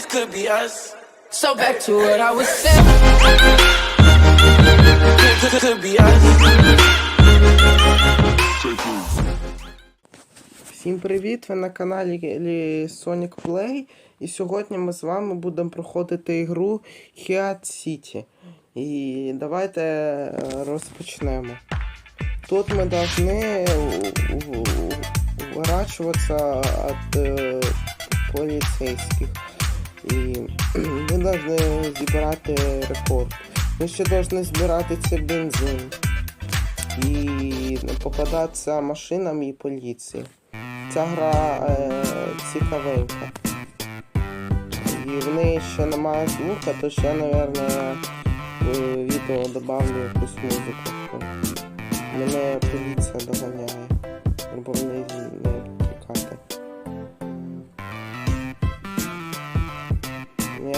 this could be us. So back to what I was saying. Could, could, be us. Всім привіт! Ви на каналі Sonic Play. І сьогодні ми з вами будемо проходити ігру Heat City. І давайте е, розпочнемо. Тут ми повинні уворачуватися від е, поліцейських. І ми повинні зібрати рекорд. Ми ще повинні збирати цей бензин. І попадатися машинам і поліції. Ця гра е, цікавенька. І в неї ще немає звука, то ще, мабуть, в відео добавлю якусь музику. Мене поліція доганяє.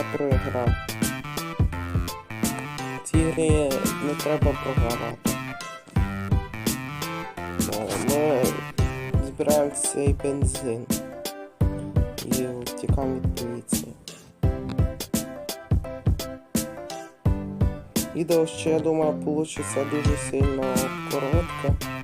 Я проіграв. В цій не треба програвати. Ми збираємо цей бензин і втікаємо від поліції. Відео ще, я думаю, вийде дуже сильно коротке.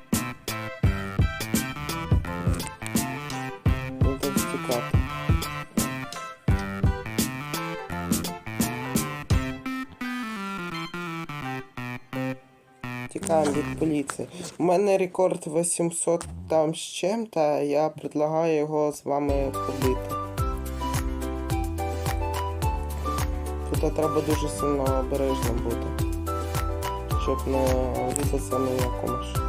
Тікаємо від поліції. У мене рекорд 800 там з чим-то, я предлагаю його з вами ходити. Тут треба дуже сильно обережно бути, щоб не врізатися на якому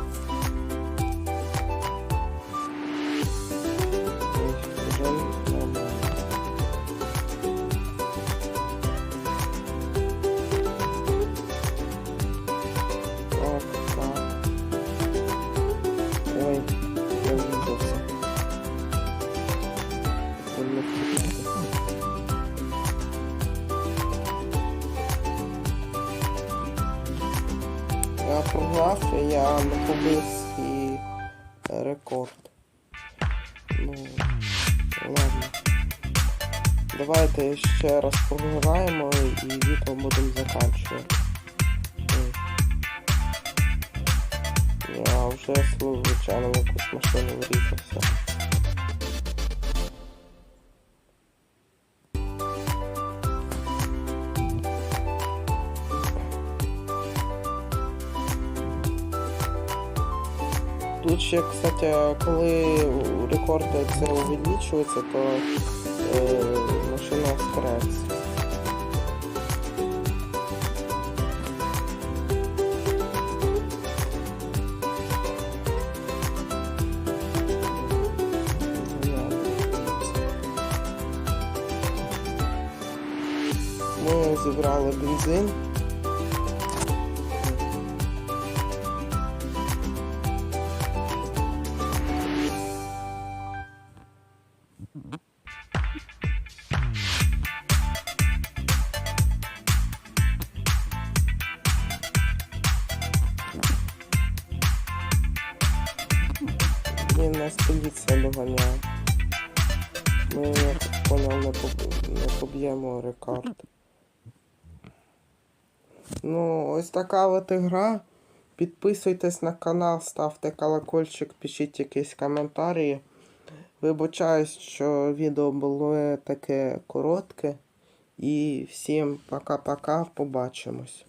Я програв, я не побив свій рекорд. Ну, ладно. Давайте ще раз програємо і відео будемо заканчувати. Я вже звичайно якусь машину врізався. Ще, кстати, коли рекорди це увеличується, то е, машина старається. Ми зібрали бензин. Блін, нас поліція доганяє. Ми, я так понял, не, поб... не поб'ємо рекорд. Ну, ось така от ігра. Підписуйтесь на канал, ставте колокольчик, пишіть якісь коментарі. Вибачаюсь, що відео було таке коротке. І всім пока-пока, побачимось.